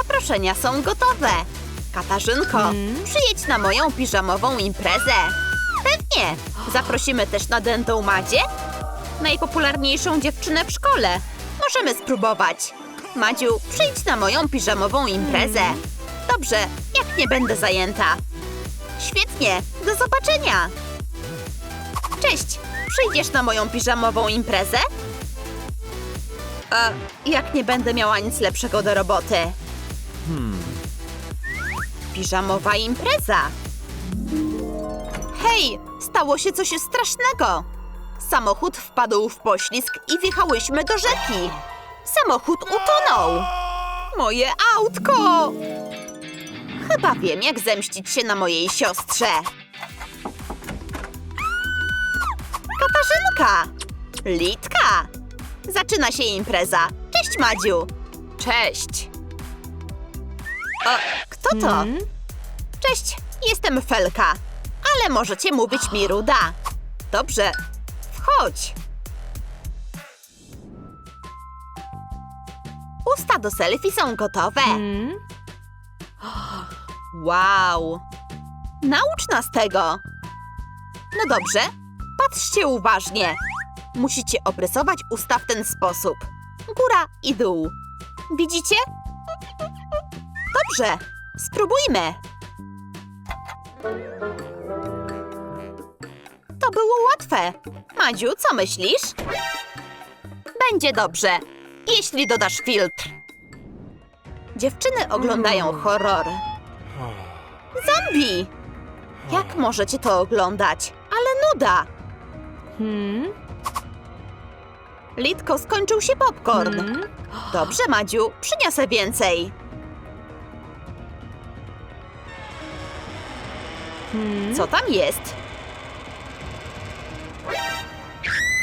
Zaproszenia są gotowe. Katarzynko, przyjedź na moją piżamową imprezę. Pewnie. Zaprosimy też na Dętą Madzie, najpopularniejszą dziewczynę w szkole. Możemy spróbować. Madziu, przyjdź na moją piżamową imprezę. Dobrze, jak nie będę zajęta. Świetnie, do zobaczenia. Cześć, przyjdziesz na moją piżamową imprezę? A jak nie będę miała nic lepszego do roboty? Piżamowa impreza. Hej, stało się coś strasznego. Samochód wpadł w poślizg i wjechałyśmy do rzeki. Samochód utonął. Moje autko! Chyba wiem, jak zemścić się na mojej siostrze. Katarzynka! Litka! Zaczyna się impreza. Cześć, Madziu! Cześć! O, kto to? Cześć, jestem Felka, ale możecie mówić mi Ruda. Dobrze, wchodź. Usta do selfie są gotowe. Wow! Naucz nas tego! No dobrze, patrzcie uważnie. Musicie obrysować usta w ten sposób. Góra i dół. Widzicie? Dobrze, spróbujmy. To było łatwe. Madziu, co myślisz? Będzie dobrze, jeśli dodasz filtr. Dziewczyny oglądają horror. Zombie! Jak możecie to oglądać? Ale nuda! Litko, skończył się popcorn. Dobrze, Madziu, przyniosę więcej. Co tam jest?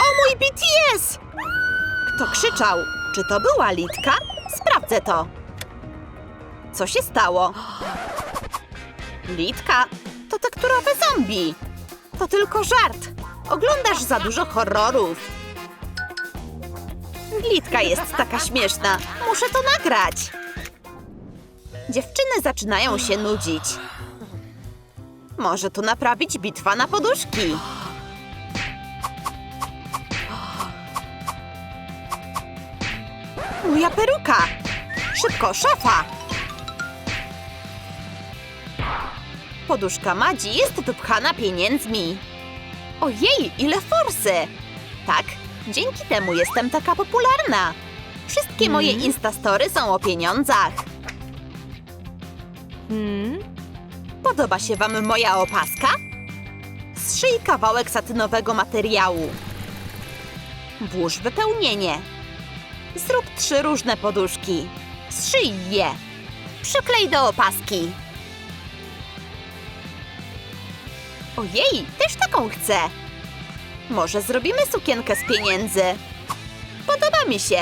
O mój BTS! Kto krzyczał? Czy to była Litka? Sprawdzę to. Co się stało? Litka, to tekturowe zombie. To tylko żart. Oglądasz za dużo horrorów. Litka jest taka śmieszna. Muszę to nagrać. Dziewczyny zaczynają się nudzić. Może tu naprawić bitwa na poduszki. Moja peruka! Szybko, szafa! Poduszka Madzi jest wypchana pieniędzmi. Ojej, ile forsy! Tak, dzięki temu jestem taka popularna. Wszystkie moje instastory są o pieniądzach. Podoba się Wam moja opaska? Zszyj kawałek satynowego materiału. Włóż wypełnienie. Zrób trzy różne poduszki. Zszyj je. Przyklej do opaski. Ojej, też taką chcę. Może zrobimy sukienkę z pieniędzy. Podoba mi się.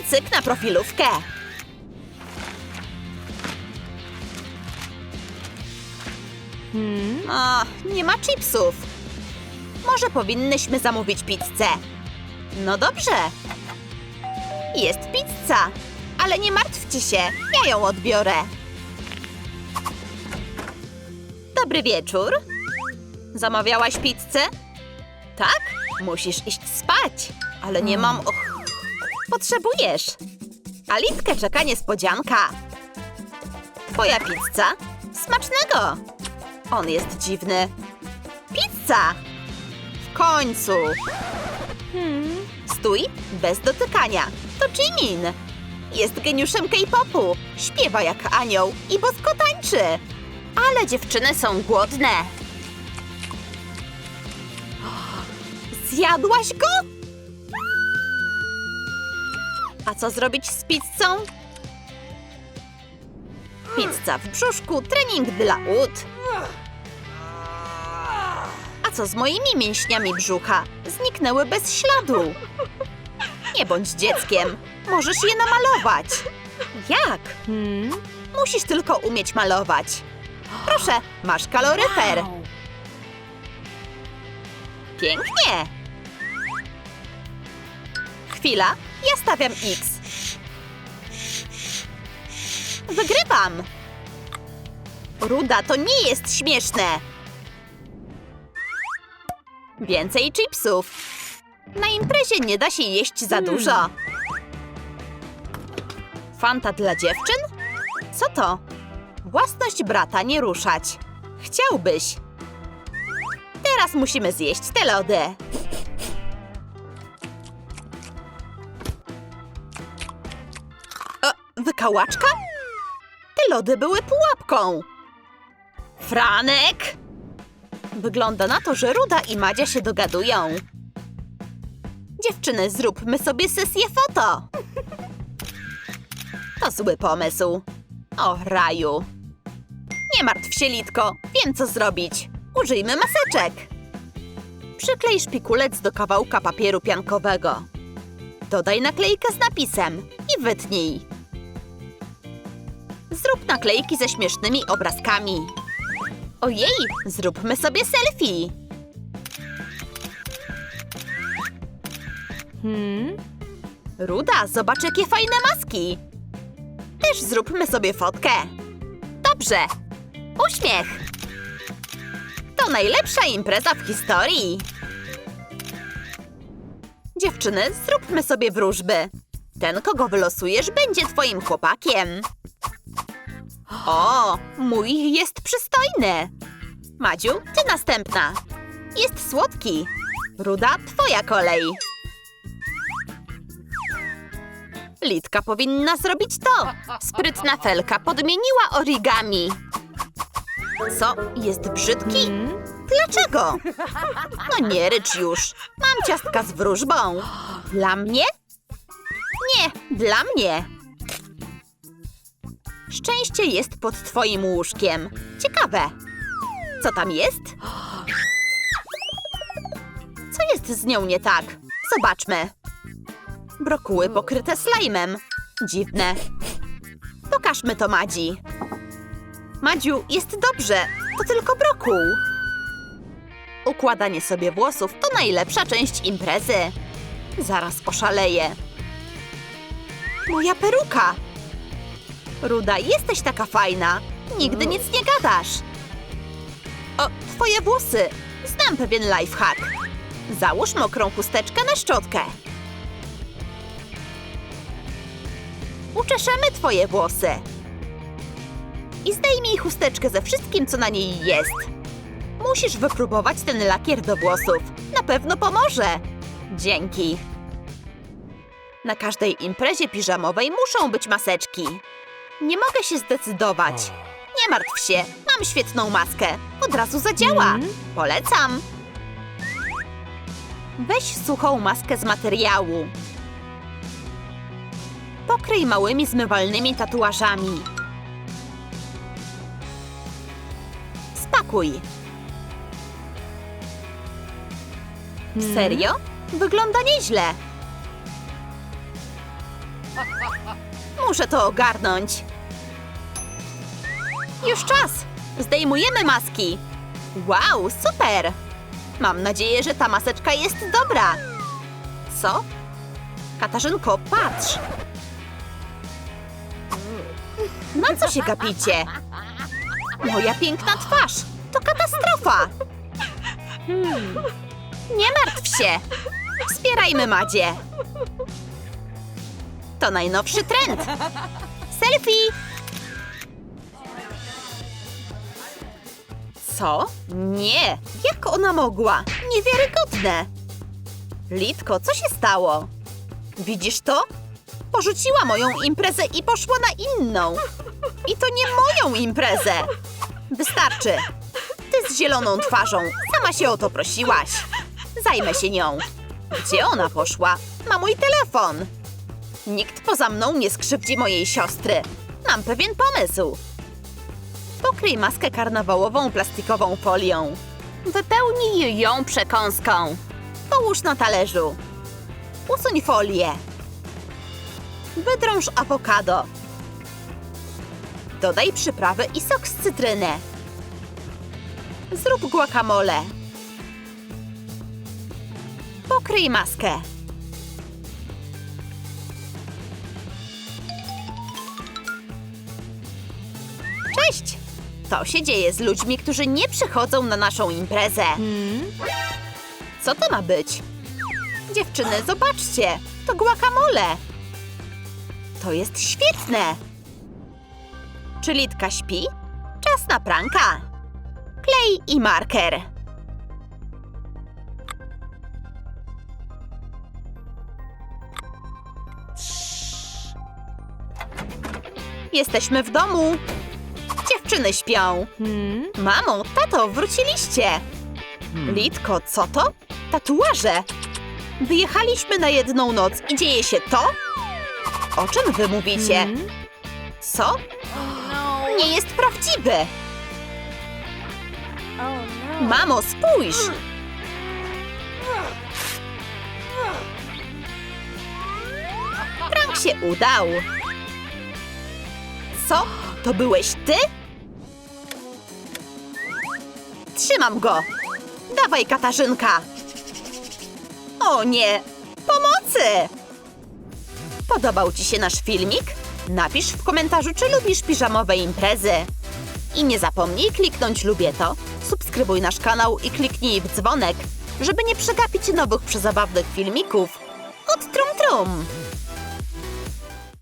I cyk na profilówkę. O, nie ma chipsów. Może powinnyśmy zamówić pizzę. No dobrze. Jest pizza, ale nie martwcie się, ja ją odbiorę. Dobry wieczór. Zamawiałaś pizzę? Tak? Musisz iść spać, ale nie mam och. Potrzebujesz. Alitkę czeka niespodzianka. Twoja pizza? Smacznego! On jest dziwny. Pizza! W końcu! Stój, bez dotykania. To Jimin. Jest geniuszem K-popu. Śpiewa jak anioł i bosko tańczy. Ale dziewczyny są głodne. Zjadłaś go? A co zrobić z pizzą? Pizza w brzuszku, trening dla ud. A co z moimi mięśniami brzucha? Zniknęły bez śladu. Nie bądź dzieckiem. Możesz je namalować. Jak? Musisz tylko umieć malować. Proszę, masz kaloryfer. Pięknie. Chwila, ja stawiam X. Wygrywam! Ruda, to nie jest śmieszne! Więcej chipsów. Na imprezie nie da się jeść za dużo. Fanta dla dziewczyn? Co to? Własność brata nie ruszać. Chciałbyś. Teraz musimy zjeść te lody. E, wykałaczka? Te lody były pułapką. Franek! Wygląda na to, że Ruda i Madzia się dogadują. Dziewczyny, zróbmy sobie sesję foto. To zły pomysł. O, raju. Nie martw się, Litko. Wiem, co zrobić. Użyjmy maseczek. Przyklej szpikulec do kawałka papieru piankowego. Dodaj naklejkę z napisem i wytnij. Zrób naklejki ze śmiesznymi obrazkami. Ojej, zróbmy sobie selfie. Hmm? Ruda, zobacz jakie fajne maski. Też zróbmy sobie fotkę. Dobrze. Uśmiech. To najlepsza impreza w historii. Dziewczyny, zróbmy sobie wróżby. Ten, kogo wylosujesz, będzie twoim chłopakiem. O, mój jest przystojny. Madziu, ty następna. Jest słodki. Ruda, twoja kolej. Litka powinna zrobić to. Sprytna felka podmieniła origami. Co? Jest brzydki? Dlaczego? No nie rycz już. Mam ciastka z wróżbą. Dla mnie? Nie, dla mnie. Szczęście jest pod twoim łóżkiem. Ciekawe. Co tam jest? Co jest z nią nie tak? Zobaczmy. Brokuły pokryte slajmem. Dziwne. Pokażmy to Madzi. Madziu, jest dobrze. To tylko brokuł. Układanie sobie włosów to najlepsza część imprezy. Zaraz oszaleję. Moja peruka! Ruda, jesteś taka fajna. Nigdy nic nie gadasz. O, twoje włosy. Znam pewien lifehack. Załóż mokrą chusteczkę na szczotkę. Uczeszemy twoje włosy. I zdejmij chusteczkę ze wszystkim, co na niej jest. Musisz wypróbować ten lakier do włosów. Na pewno pomoże. Dzięki. Na każdej imprezie piżamowej muszą być maseczki. Nie mogę się zdecydować. Nie martw się, mam świetną maskę. Od razu zadziała. Mhm. Polecam. Weź suchą maskę z materiału. Pokryj małymi zmywalnymi tatuażami. Spakuj. Hmm? Serio? Wygląda nieźle. Muszę to ogarnąć. Już czas. Zdejmujemy maski. Wow, super. Mam nadzieję, że ta maseczka jest dobra. Co? Katarzynko, patrz. Na co się gapicie? Moja piękna twarz. To katastrofa. Hmm. Nie martw się! Wspierajmy Madzie! To najnowszy trend! Selfie! Co? Nie! Jak ona mogła? Niewiarygodne! Litko, co się stało? Widzisz to? Porzuciła moją imprezę i poszła na inną. I to nie moją imprezę. Wystarczy. Ty z zieloną twarzą. Sama się o to prosiłaś. Zajmę się nią. Gdzie ona poszła? Ma mój telefon. Nikt poza mną nie skrzywdzi mojej siostry. Mam pewien pomysł. Pokryj maskę karnawałową plastikową folią. Wypełnij ją przekąską. Połóż na talerzu. Usuń folię. Wydrąż awokado. Dodaj przyprawy i sok z cytryny. Zrób guacamole. Pokryj maskę. Cześć! To się dzieje z ludźmi, którzy nie przychodzą na naszą imprezę. Co to ma być? Dziewczyny, zobaczcie! To guacamole! To jest świetne! Czy Litka śpi? Czas na pranka! Klej i marker. Jesteśmy w domu. Dziewczyny śpią. Hmm? Mamo, tato, wróciliście! Litko, co to? Tatuaże! Wyjechaliśmy na jedną noc i dzieje się to? O czym wy mówicie? Hmm? Co? Nie jest prawdziwy! Mamo, spójrz! Prank się udał! Co? To byłeś ty? Trzymam go! Dawaj, Katarzynka! O nie! Pomocy! Podobał Ci się nasz filmik? Napisz w komentarzu, czy lubisz piżamowe imprezy. I nie zapomnij kliknąć lubię to, subskrybuj nasz kanał i kliknij w dzwonek, żeby nie przegapić nowych przezabawnych filmików od Trum Trum.